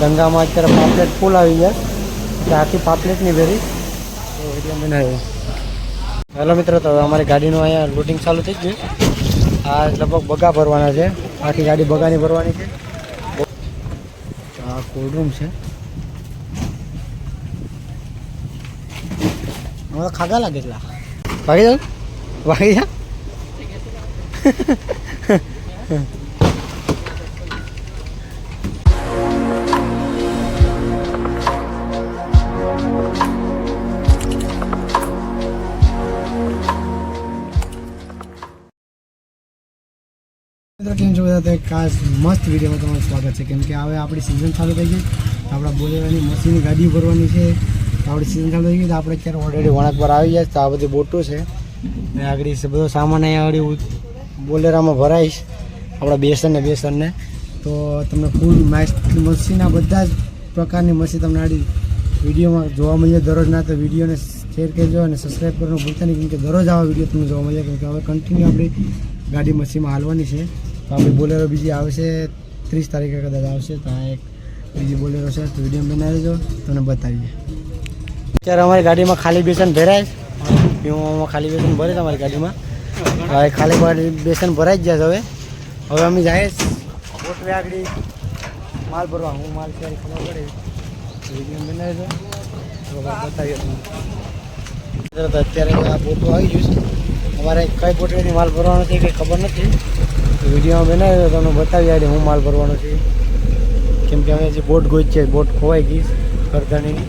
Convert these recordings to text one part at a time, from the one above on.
દંગામાં અત્યારે પાપલેટ ફૂલ આવી ગયા. એટલે આખી પાપલેટની ભેરી તો વીડિયો બનાવ્યો. હેલો મિત્રો, તો અમારી ગાડીનું અહીંયા લૂટિંગ ચાલુ થઈ ગયું. આ લગભગ બગા ભરવાના છે. આખી ગાડી બગાની ભરવાની છે. આ કોલ્ડરૂમ છે. હવે ખાગા લાગે એટલા? ભાગી જાવ ભાગી જા તો ખાસ મસ્ત વિડીયોમાં તમારું સ્વાગત છે. કેમ કે હવે આપણી સિઝન ચાલુ થઈ ગઈ આપણા બોલેરાની મશીનની ગાડી ભરવાની છે. આપણી સિઝન ચાલુ થઈ ગઈ, તો આપણે અત્યારે ઓલરેડી વણાક પર આવી જાય તો આ બધી બોટો છે. ને આગળ બધો સામાન અહીંયા બોલેરામાં ભરાઈશ આપણા બેસન બેસનને બેસન તો તમને ફૂલ મશીનના બધા જ પ્રકારની મશીન તમને આડી વિડીયોમાં જોવા મળીએ દરરોજ ના તો વિડીયોને શેર કરજો અને સબસ્ક્રાઈબ કરવાનું ભૂલતા નહીં. કેમ કે દરરોજ આવા વીડિયો તમને જોવા મળે કેમ કે હવે કન્ટિન્યુ આપણી ગાડી મશીનમાં હાલવાની છે. આપણી બોલેરો બીજી આવશે ત્રીસ તારીખે કદાચ આવશે, તો આ એક બીજી બોલેરો છે, તો વીડિયો બનાવી દેજો, તમને બતાવીએ. અત્યારે અમારી ગાડીમાં ખાલી બેસન ભરાય પીવામાં ખાલી બેસન ભરે છે અમારી ગાડીમાં. હવે ખાલી બેસન ભરાઈ જ જશે હવે. હવે અમે જાય બોટવે આગળ. માલ ભરવા, હું માલ ક્યારે ખબર પડે. વીડિયો બનાવી દો બતાવીએ તમને. અત્યારે આ બોટો આવી ગયું છે. અમારે કઈ બોટવેથી માલ ભરવાનો છે કંઈ ખબર નથી. વિડીયોમાં બનાવ્યો તમને બતાવી આજે હું માલ ભરવાનો છે. કેમ કે અમે જે બોટ ગોઈ છે, બોટ ખોવાઈ ગઈ કરધાણીની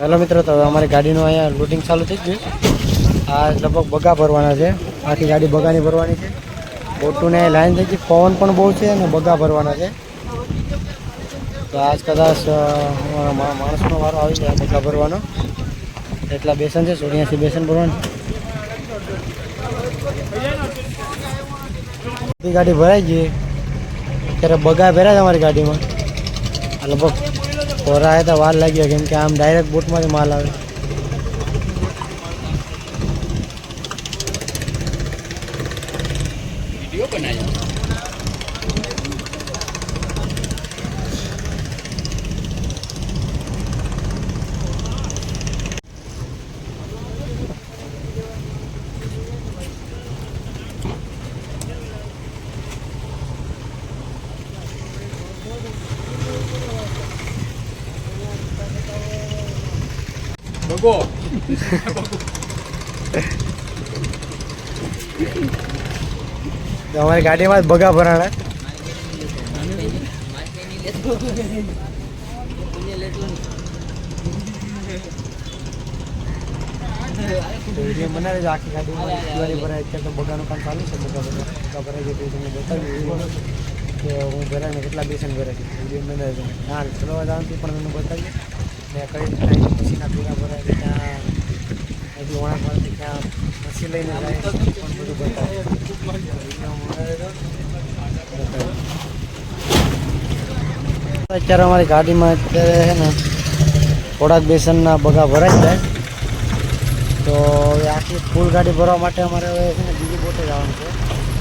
હેલો મિત્રો, તો હવે અમારી ગાડીનું અહીંયા લૂટિંગ ચાલુ થઈ ગયું આ લગભગ બગા ભરવાના છે. આખી ગાડી બગાની ભરવાની છે. બોટુને લાઈન થઈ ગઈ, પવન પણ બહુ છે અને બગા ભરવાના છે. તો આજ કદાચ માણસનો વારો આવી જાય, બગા ભરવાનો. એટલા બેસન છે સોળિયાસી બેસન ભરવાની ગાડી ભરાઈ ગઈ અત્યારે બગા ભેરા છે અમારી ગાડીમાં. લગભગ કોરા આવ્યા તો વાર લાગી કેમ કે આમ ડાયરેક્ટ બોટમાંથી માલ આવે. તો અમારી ગાડીમાં જ બગા ભરાણા. મને આખી ગાડીમાં. ભરાય અત્યારે તો બગાનું કામ ચાલુ છે, બગા બગા બગા ભરાઈ ગઈ તમને બતાવ્યું કે હું ભરાઈને કેટલા બેસન ભરાય છે. બનાવી છે હા પણ મને બતાવીએ ને કઈ ટાઈમ પછીના ભેગા ભરાય છે ત્યાં હજી વણાકમાંથી ત્યાં મસી લઈને જાય છે, પણ બધું બતાવે વીડિયો બનાવી દો. બતાવે. અત્યારે અમારી ગાડીમાં અત્યારે છે ને થોડાક બેસનના બગા ભરાઈ જાય તો હવે આખી ફૂલ ગાડી ભરવા માટે અમારે હવે છે ને બીજી બોટે જવાનું છે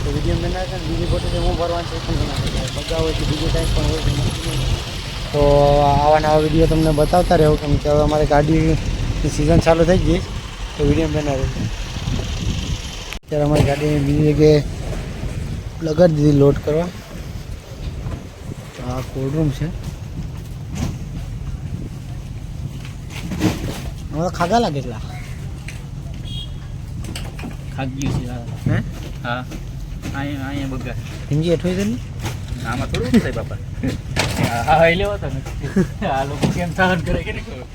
તો વીડિયો બનાવે છે ને બીજી બોટે હું ભરવાનું છે એ પણ બનાવે છે બગા હોય છે બીજી ટાઈપ પણ હોય છે તો આવા નવા વીડિયો તમને બતાવતા રહેવું કેમ કે હવે અમારી ગાડીની સિઝન ચાલુ થઈ ગઈ તો વીડિયો બનાવે અત્યારે અમારી ગાડીની બીજી જગ્યાએ લગાડી દીધી લોડ કરવા. આ કોલ્ડરૂમ છે. હવે ખાગા લાગે એટલા. ખાગી છે હા. હે. અહીંયા અહીંયા બગા. હિંજી હેઠું છે ને? આમાં થોડું થાય બાપા. હા એ લેવો લોકો નહીં ખબર.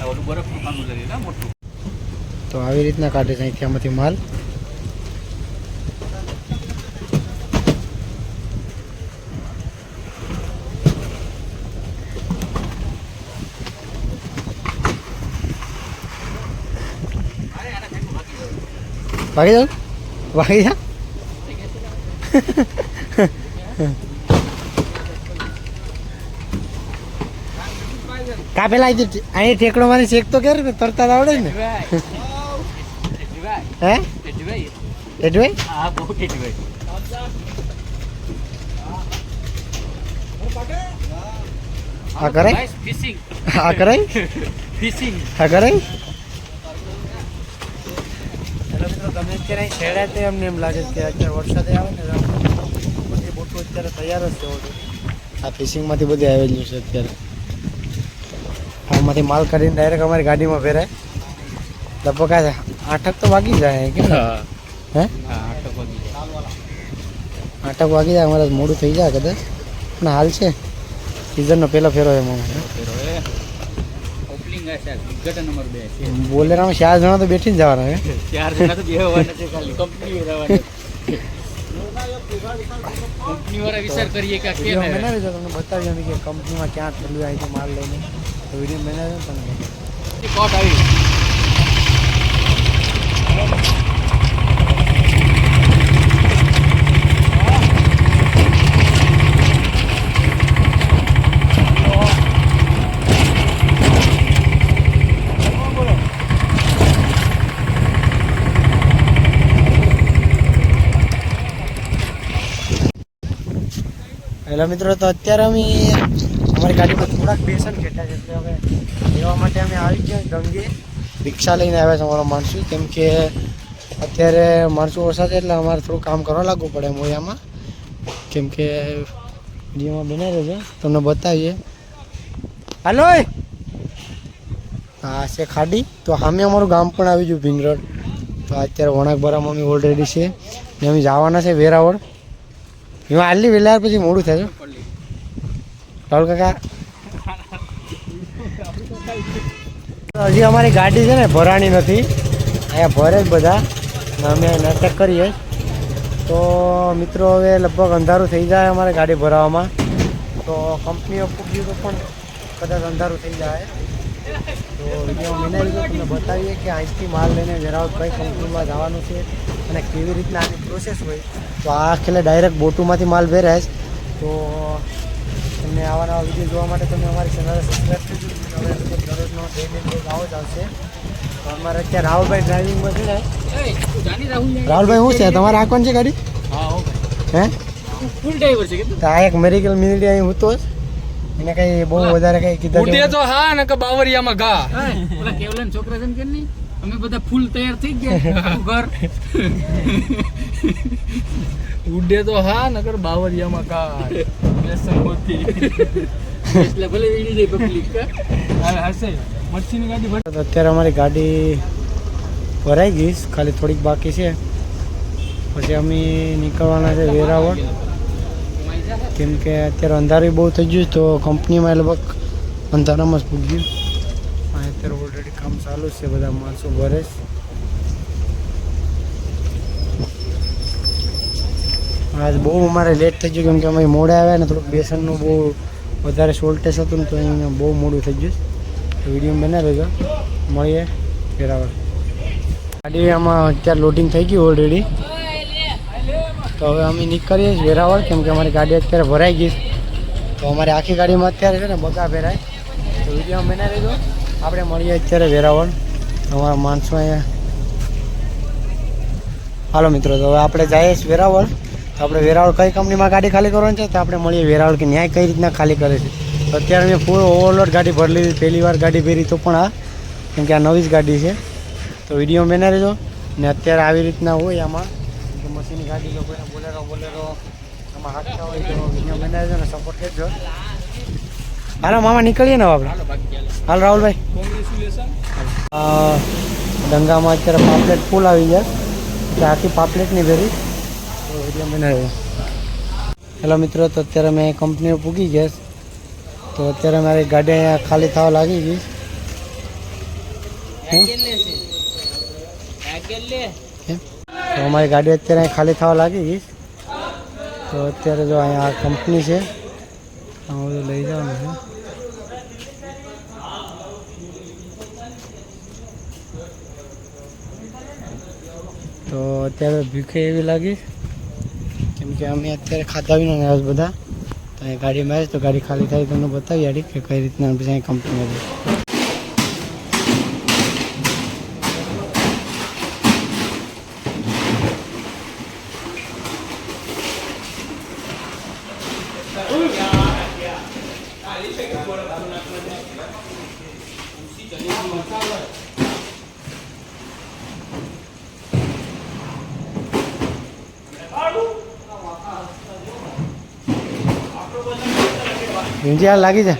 આ મોટું. તો આવી રીતના કાઢે છે અહીંથી માલ. ભાગી જાવ ભાગી જા કા પેલા અહીંથી અહીં ઠેકડો મારી શેક તો કરે તરતા આવડે ને હે એડવાઈ હા બહુ કેટલી આ કરે ફિશિંગ આ કરે ફિશિંગ આ કરે હેલો મિત્રો તમે અત્યારે અહીં છેડ્યા તે અમને એમ લાગે કે અત્યારે વરસાદ આવે ને બધી બોટો અત્યારે તૈયાર જ છે. આ ફિશિંગમાંથી બધી આવેલું છે અત્યારે. આમાંથી માલ કાઢીને ડાયરેક્ટ અમારી ગાડીમાં ફેરાય. લગભગ આ આઠક તો વાગી જાય કે હે. હા? આઠક વાગી જાય. અમારે મોડું થઈ જાય કદાચ. પણ હાલ છે. સિઝનનો પહેલો ફેરો એમાં ઓપનિંગ છે ગટર નંબર બે છે બોલેરામાં ચાર જણા તો બેઠી જ જવાના હે ચાર જણા તો બેહવાના છે ખાલી કંપની રહેવાના કંપની વાળા વિચાર કરીએ કે કેમ હે? બનાવી તમને બતાવી અમે કે કંપનીમાં ક્યાં થયેલું અહીંથી માલ લઈને. તો વીડિયો ને તમને. કોટ આવી. હેલો મિત્રો, તો અત્યારે અમે અમારી ગાડીમાં થોડાક બેસન ઘેટા છે, એટલે હવે લેવા માટે અમે આવી ગયા ગંગે. રિક્ષા લઈને આવ્યા છે, અમારો માણસો કેમ કે અત્યારે માણસો ઓછા છે, એટલે અમારે થોડું કામ કરવા લાગવું પડે મોયામાં. કેમ કે જેમાં બનાવી રહેજો તમને બતાવીએ. હાલો હા, છે ખાડી. તો સામે અમારું ગામ પણ આવી ગયું, ભીંગરોડ. તો અત્યારે વણાક બરામાં અમે ઓલરેડી છે. ને અમે જવાના છે વેરાવળ. એમાં આટલી વેલા પછી મોડું છે. રાહુલ કાકા? હજી અમારી ગાડી છે ને, ભરાણી નથી. અહીંયા ભરે જ બધા. અમે નાટક કરીએ. તો મિત્રો, હવે લગભગ અંધારું થઈ જાય અમારે ગાડી ભરાવામાં. તો કંપનીઓ પૂગ્યું તો પણ કદાચ અંધારું થઈ જાય. તો વીડિયો બનાવી તમને બતાવીએ કે અહીંથી માલ લઈને વેરાવળ કઈ કંપનીમાં જવાનું છે અને કેવી રીતના આની પ્રોસેસ હોય. તો આ ખેલે ડાયરેક્ટ બોટુમાંથી માલ ભેરાય તો તમને આવા નવા વીડિયો જોવા માટે તમે અમારી ચેનલ સબસ્ક્રાઈબ કરજો હવે દરરોજનો ડેલી બ્લોગ આવો જ આવશે. તો અમારે અત્યારે રાહુલભાઈ ડ્રાઇવિંગમાં છે ને? તું? રાહુલભાઈ શું છે? તમારે આંકવાની છે ગાડી? હા હો હે? ફૂલ ડ્રાઈવર છે કે? આ એક મેડિકલ મિનિટી અહીં હતો જ એને કંઈ બહુ વધારે કઈ કીધું ઉડે તો હા ને કે બાવરિયામાં ઘા. ઓલા કેવલન છોકરા છે ને અમે બધા ફૂલ તૈયાર થઈ ગયા. ઘર. ઉડે તો હા નકર બાવરિયામાં ઘા. વ્યસન મોતી. એટલે ભલે વીડી જાય પબ્લિક હા? હશે. મચ્છીની ગાડી ભર તો અત્યારે અમારી ગાડી ભરાઈ ગઈ ખાલી થોડીક બાકી છે. પછી અમે નીકળવાના છે વેરાવળ. કેમ કે અત્યારે અંધારું બહુ થઈ ગયું તો કંપનીમાં લગભગ અંધારામાં જ પૂગ્યું. આ અત્યારે ઓલરેડી કામ ચાલુ જ છે બધા માણસો ભરે આજ બહુ અમારે લેટ થઈ ગયું કેમ કે અમે મોડે આવ્યા ને થોડુંક બેસનનું બહુ વધારે સોલ્ટેજ હતું ને તો અહીંયા બહુ મોડું થઈ ગયું. તો વીડિયો બનાવી રહેજો મળીએ વેરાવળ ગાડી આમાં અત્યારે લોડિંગ થઈ ગયું ઓલરેડી તો હવે અમે નીકળીએ છીએ વેરાવળ, કેમ કે અમારી ગાડી અત્યારે ભરાઈ ગઈ તો અમારી આખી ગાડીમાં અત્યારે છે ને બગા ભેરાય. તો વીડિયો બનાવી લીધો આપણે મળીએ અત્યારે વેરાવળ. અમારા માણસો અહીંયા. હાલો મિત્રો, તો હવે આપણે જઈએ છીએ વેરાવળ. તો આપણે વેરાવળ કઈ કંપનીમાં ગાડી ખાલી કરવાની છે? તો આપણે મળીએ વેરાવળ કે ન્યાય કઈ રીતના ખાલી કરે છે? તો અત્યારે મેં ફૂલ ઓવરલોડ ગાડી ભરી લીધી. પહેલી વાર ગાડી ભરી તો પણ આ, કેમ કે આ નવી જ ગાડી છે. તો વીડિયો બનાવી લીધો ને અત્યારે આવી રીતના હોય આમાં. મશીનની ગાડી જો કોઈને બોલેરો બોલેરો આમાં હાંકતા હોય તો વીડિયો બનાવી ને સપોર્ટ કરજો. હાલો મામા નીકળીએ ને આપણે. હાલો રાહુલભાઈ. દંગામાં અત્યારે પાપલેટ ફૂલ આવી જાય એટલે આખી પાપલેટની ભેરી. તો વીડિયો બનાવ્યો. હેલો મિત્રો તો અત્યારે મેં કંપનીઓ પૂગી ગયા. તો અત્યારે મારી ગાડી અહીંયા ખાલી થવા લાગી ગઈ. હું? કેમ? તો અમારી ગાડી અત્યારે અહીં ખાલી થવા લાગી ગઈ છે. તો અત્યારે જો અહીંયા આ કંપની છે આ બધું લઈ જવાનું છે તો અત્યારે ભૂખે એવી લાગી કેમ કે અમે અત્યારે ખાધા વિના આવ્યા છે બધા તો અહીં ગાડી મેચ તો ગાડી ખાલી થાય તમને બતાવી ગાડી કે કઈ રીતના પછી અહીં કંપની ભીંજી હાલ લાગી જા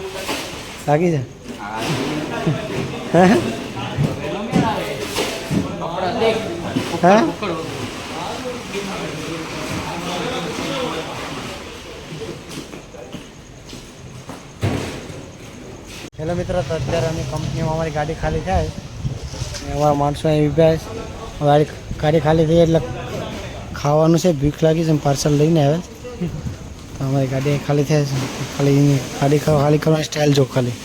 લાગી જા હે હે હેલો મિત્રો તો અત્યારે અમે કંપનીમાં અમારી ગાડી ખાલી થાય અને અમારા માણસો અહીં ઊભા છે ગાડી ગાડી ખાલી થઈ એટલે ખાવાનું છે ભૂખ લાગી છે પાર્સલ લઈને આવે તો અમારી ગાડી ખાલી થાય છે. ખાલી ખાલી ખાલી કરવાની સ્ટાઇલ જો ખાલી.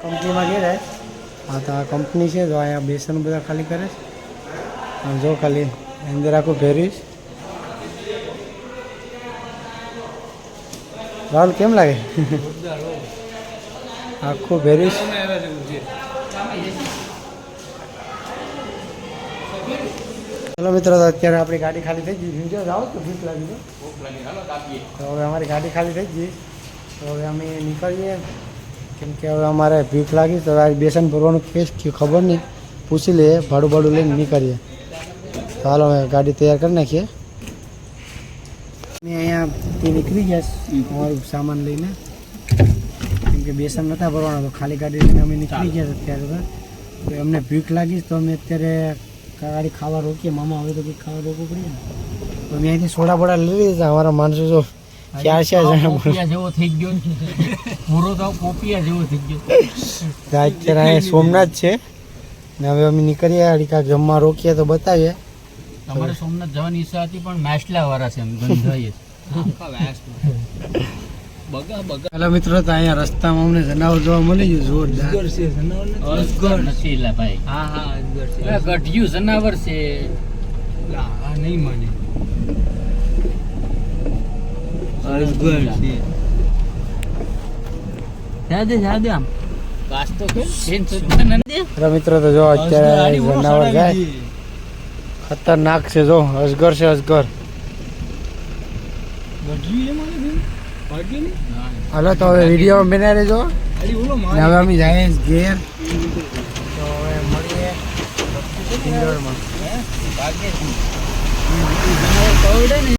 કંપનીમાં ગયા રહે હા તો આ કંપની છે તો અહીંયા બેસન બધા ખાલી કરે છે. અને જો ખાલી અંદર આખું ભેરવીશ રાહુલ કેમ લાગે? આખું ભેરવીશ ચલો મિત્રો, તો અત્યારે આપણી ગાડી ખાલી થઈ ગઈ. જો જાઓ તો ભૂખ લાગી છે તો હવે અમારી ગાડી ખાલી થઈ ગઈ. તો હવે અમે નીકળીએ. કેમ કે હવે અમારે ભીખ લાગી તો આ બેસન ભરવાનું કેસ ખબર નહીં. પૂછી લઈએ, ભાડું ભાડું લઈને નીકળીએ. તો હાલો હવે ગાડી તૈયાર કરી નાખીએ. અમે અહીંયાથી નીકળી ગયા અમારું સામાન લઈને. કેમ કે બેસન નહોતા ભરવાના, તો ખાલી ગાડી લઈને અમે નીકળી ગયા અત્યારે તો. તો અમને ભીખ લાગી, તો અમે અત્યારે ગાડી ખાવા રોકીએ. મામા હવે તો કંઈક ખાવા રોકવું પડે ને. તો અમે અહીંથી સોડા બોડા લઈ લીધા. અમારા માણસો જો ચાર ચાર જણા પોપિયા જેવો થઈ ગયો પૂરો તો પોપિયા જેવો થઈ ગયો. અત્યારે અહીંયા સોમનાથ છે. ને હવે અમે નીકળ્યા અડીકા જમવા રોકીએ તો બતાવીએ. તમારે સોમનાથ જવાની ઈચ્છા હતી પણ માછલા વાળા છે એમ ગંધાઈએ. બગા બગા. હેલો મિત્રો તો અહીંયા રસ્તામાં અમને જનાવર જોવા મળી ગયું જોરદાર. અજગર નથી. ભાઈ હા હા અજગર છે. ગઢિયું જનાવર છે. નહીં મને. અજગર છે. જાદે જાદે આમ. વાસ તો કે બેન મિત્રો જો અત્યારે જનાવર જાય. ખતરનાક છે જો. અજગર છે અજગર. બેન હાલો તો હવે વીડિયો બનાવી રહેજો હવે અમે જઈએ ઘેર. તો હવે મળીએ. ઇન્દોરમાં ભાગ્ય